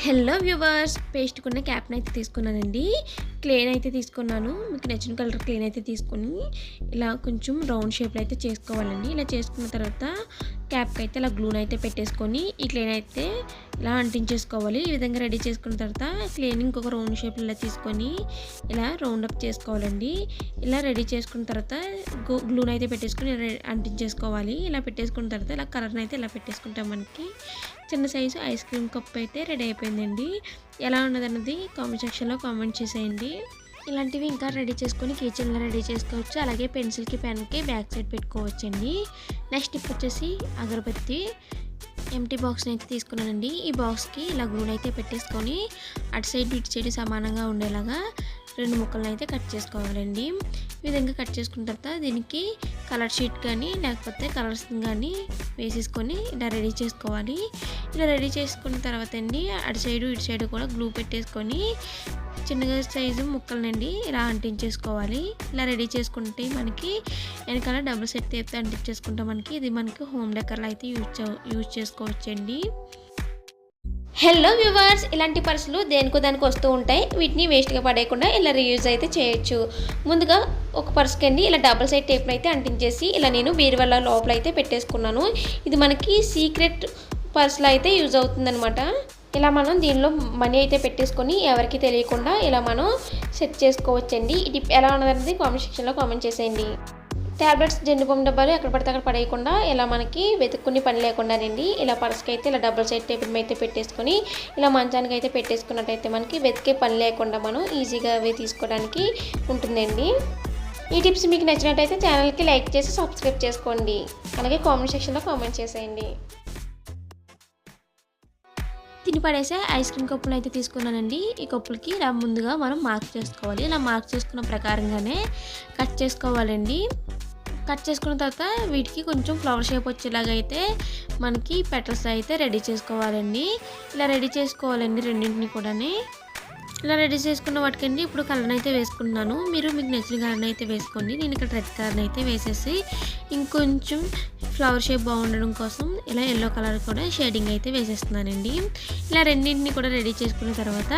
Hello viewers పేస్ట్కున్న క్యాప్ని అయితే తీసుకున్నానండి. క్లేన్ అయితే తీసుకున్నాను. మీకు నచ్చిన కలర్ క్లేన్ అయితే తీసుకొని ఇలా కొంచెం రౌండ్ షేప్లో అయితే చేసుకోవాలండి. ఇలా చేసుకున్న తర్వాత క్యాప్కి అయితే ఇలా గ్లూన్ అయితే పెట్టేసుకొని ఈ క్లేన్ అయితే ఇలా అంటించేసుకోవాలి. ఈ విధంగా రెడీ చేసుకున్న తర్వాత క్లేన్ ఇంకొక రౌండ్ షేప్లో ఇలా తీసుకొని ఇలా రౌండ్ అప్ చేసుకోవాలండి. ఇలా రెడీ చేసుకున్న తర్వాత గ్లూన్ అయితే పెట్టేసుకొని అంటించేసుకోవాలి. ఇలా పెట్టేసుకున్న తర్వాత ఇలా కలర్ని అయితే ఇలా పెట్టేసుకుంటాం మనకి. చిన్న సైజు ఐస్ క్రీమ్ కప్ అయితే రెడీ అయిపోయిందండి. ఎలా ఉన్నదన్నది కామెంట్ సెక్షన్లో కామెంట్ చేసేయండి. ఇలాంటివి ఇంకా రెడీ చేసుకొని కిచెన్లో రెడీ చేసుకోవచ్చు. అలాగే పెన్సిల్కి పెన్కి బ్యాక్ సైడ్ పెట్టుకోవచ్చండి. నెక్స్ట్ ఇప్పుడు వచ్చేసి అగరబత్తి ఎంటీ బాక్స్ని అయితే తీసుకున్నానండి. ఈ బాక్స్కి ఇలా గ్లూన్ అయితే పెట్టేసుకొని అటు సైడ్ ఇటు సైడ్ సమానంగా ఉండేలాగా రెండు ముక్కలను అయితే కట్ చేసుకోవాలండి. ఈ విధంగా కట్ చేసుకున్న తర్వాత దీనికి కలర్ షీట్ కానీ లేకపోతే కలర్స్ కానీ వేసేసుకొని ఇలా రెడీ చేసుకోవాలి. ఇలా రెడీ చేసుకున్న తర్వాత అండి అటు సైడు ఇటు సైడు కూడా గ్లూ పెట్టేసుకొని చిన్నగా సైజు ముక్కలనండి ఇలా అంటించేసుకోవాలి. ఇలా రెడీ చేసుకుంటే మనకి వెనకాల డబుల్ సెట్ టేప్తో అంటించేసుకుంటే మనకి ఇది మనకి హోమ్ డెకర్లో అయితే యూజ్ చే- యూజ్ చేసుకోవచ్చండి. హలో వ్యూవర్స్ ఇలాంటి పర్సులు దేనికో దానికి వస్తూ ఉంటాయి. వీటిని వేస్ట్గా పడేయకుండా ఇలా రీయూజ్ అయితే చేయొచ్చు. ముందుగా ఒక పర్స్కి అండి ఇలా డబుల్ సైడ్ టేప్ని అయితే అంటించేసి ఇలా నేను బీరువల్ల లోపల అయితే పెట్టేసుకున్నాను. ఇది మనకి సీక్రెట్ పర్స్లో అయితే యూజ్ అవుతుందనమాట ఇలా మనం దీనిలో మనీ అయితే పెట్టేసుకొని ఎవరికి తెలియకుండా ఇలా మనం సెట్ చేసుకోవచ్చండి. ఇది ఎలా ఉన్నదనేది కామెంట్ సెక్షన్లో కామెంట్ చేసేయండి. ట్యాబ్లెట్స్ జెండు బొమ్మ డబ్బాలు ఎక్కడ పడితే అక్కడ పడేయకుండా ఇలా మనకి వెతుక్కుని పని లేకుండానండి ఇలా పర్స్కి అయితే ఇలా డబుల్ సైడ్ టేబుల్ అయితే పెట్టేసుకొని ఇలా మంచానికి అయితే పెట్టేసుకున్నట్టయితే మనకి వెతికే పని లేకుండా మనం ఈజీగా అవి తీసుకోవడానికి ఉంటుందండి. ఈ టిప్స్ మీకు నచ్చినట్టయితే ఛానల్కి లైక్ చేసి సబ్స్క్రైబ్ చేసుకోండి. అలాగే కామెంట్ సెక్షన్లో కామెంట్ చేసేయండి. తిని పడేసే ఐస్ క్రీమ్ కప్పులు అయితే తీసుకున్నానండి. ఈ కప్పులకి ఇలా ముందుగా మనం మార్క్ చేసుకోవాలి. ఇలా మార్క్ చేసుకున్న ప్రకారంగానే కట్ చేసుకోవాలండి. కట్ చేసుకున్న తర్వాత వీటికి కొంచెం ఫ్లవర్ షేప్ వచ్చేలాగా అయితే మనకి పెటల్స్ అయితే రెడీ చేసుకోవాలండి. ఇలా రెడీ చేసుకోవాలండి రెండింటిని కూడా ఇలా రెడీ చేసుకున్న వాటికండి ఇప్పుడు కలర్ని అయితే వేసుకున్నాను. మీరు మీకు నచ్చిన కలర్ని అయితే వేసుకోండి. నేను ఇక్కడ రెడ్ కలర్ని అయితే వేసేసి ఇంకొంచెం ఫ్లవర్ షేప్ బాగుండడం కోసం ఇలా ఎల్లో కలర్ కూడా షేడింగ్ అయితే వేసేస్తున్నానండి. ఇలా రెండింటిని కూడా రెడీ చేసుకున్న తర్వాత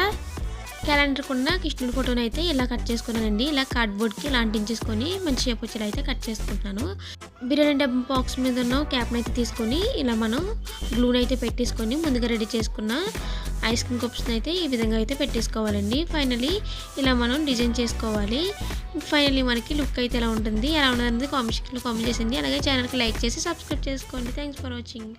క్యాలెండర్ కూడా కృష్ణుడి ఫోటోని అయితే ఇలా కట్ చేసుకున్నానండి. ఇలా కార్డ్బోర్డ్కి ఇలా అంటించేసుకొని మంచి షేప్ వచ్చేలా అయితే కట్ చేసుకుంటున్నాను. బిర్యానీ డబ్బు బాక్స్ మీద ఉన్న క్యాప్ని అయితే తీసుకొని ఇలా మనం గ్లూని అయితే పెట్టేసుకొని ముందుగా రెడీ చేసుకున్న ఐస్ క్రీమ్ కప్స్ని అయితే ఈ విధంగా అయితే పెట్టేసుకోవాలండి. ఫైనలీ ఇలా మనం డిజైన్ చేసుకోవాలి. ఫైనలీ మనకి లుక్ అయితే ఎలా ఉంటుంది ఎలా ఉన్నది కామెంట్ సెక్షన్లో కామెంట్ చేసింది అలాగే ఛానల్కి లైక్ చేసి సబ్స్క్రైబ్ చేసుకోండి. Thanks for watching